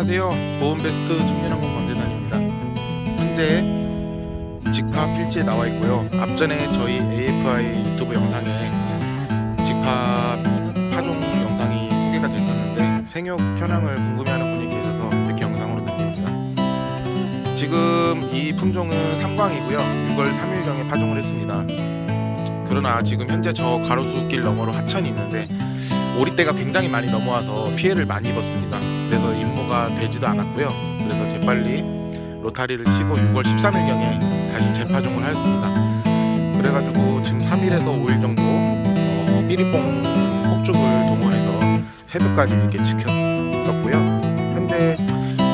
팟캐스트 청년항공 광대단입니다. 현재 직파 필지에 나와 있고요. 앞전에 저희 AFI 유튜브 영상에 직파 파종 영상이 소개가 됐었는데 생육 현황을 궁금해하는 분이 계셔서 이렇게 영상으로 남깁니다. 지금 이 품종은 삼광이고요. 6월 3일경에 파종을 했습니다. 그러나 지금 현재 저 가로수길 너머로 하천이 있는데 오리떼가 굉장히 많이 넘어와서 피해를 많이 입었습니다. 그래서 되지도 않았고요. 그래서 재빨리 로타리를 치고 6월 13일경에 다시 재파종을 하였습니다. 그래가지고 지금 3일에서 5일 정도 어, 삐리뽕 폭죽을 동원해서 새벽까지 이렇게 지켰었고요. 현재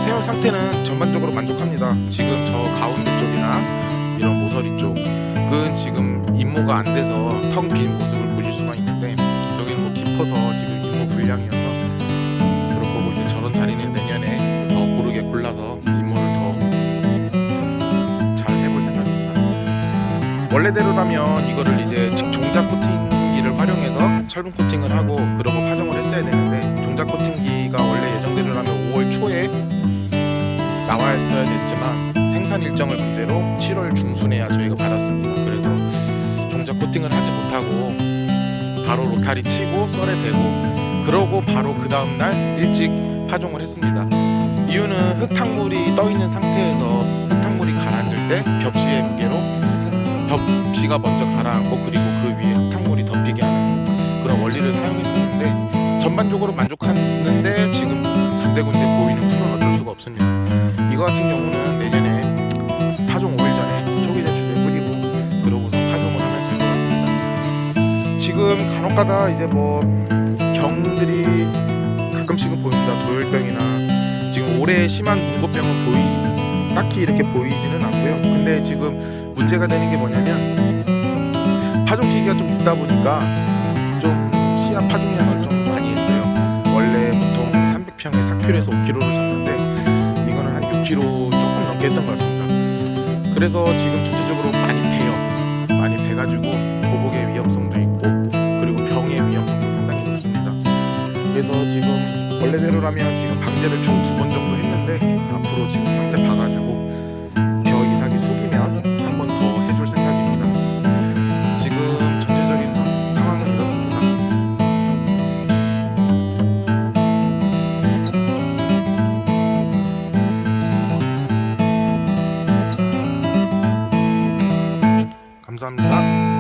생육 상태는 전반적으로 만족합니다. 지금 저 가운데 쪽이나 이런 모서리 쪽은 지금 임무가 안 돼서 텅 빈 모습을 보실 수가 있는데 저기는 뭐 깊어서 지금 임무 불량이어서 원래대로라면 이거를 이제 직- 종자 코팅기를 활용해서 철분 코팅을 하고 그러고 파종을 했어야 되는데 종자 코팅기가 원래 예정대로라면 5월 초에 나와야 됐지만 생산 일정을 문제로 7월 중순에야 저희가 받았습니다. 그래서 종자 코팅을 하지 못하고 바로 로타리 치고 썰에 대고 그러고 바로 그 다음 날 일찍 파종을 했습니다. 이유는 흙탕물이 떠 있는 상태에서 흙탕물이 가라앉을 때 벽시의 무게로 벽시가 먼저 가라앉고 그리고 그 위에 흙탕물이 덮이게 하는 그런 원리를 사용했었는데 전반적으로 만족하는데 지금 군데군데 보이는 풀은 어쩔 수가 없습니다. 이거 같은 경우는 내년에 파종 5일 전에 초기 대추에 뿌리고 그러고서 파종을 하면 될 것 같습니다. 지금 간혹가다 이제 뭐 병들이 가끔씩은 보입니다. 도열병이나 지금 올해 심한 문고병은 보이 딱히 이렇게 보이 않고요. 근데 지금 문제가 되는 게 뭐냐면 파종 시기가 좀 늦다 보니까 좀 씨앗 파종량을 좀 많이 했어요. 원래 보통 300평에 4kg에서 5kg를 잡는데 이거는 한 6kg 조금 넘게 했던 것 같습니다. 그래서 지금 전체적으로 많이 배요. 많이 배가지고 보복의 위험성도 있고 그리고 병의 위험성도 상당히 높습니다. 그래서 지금 원래대로라면 지금 방제를 총 두 번 정도 했는데 앞으로 지금 상태 봐가지고 감사합니다.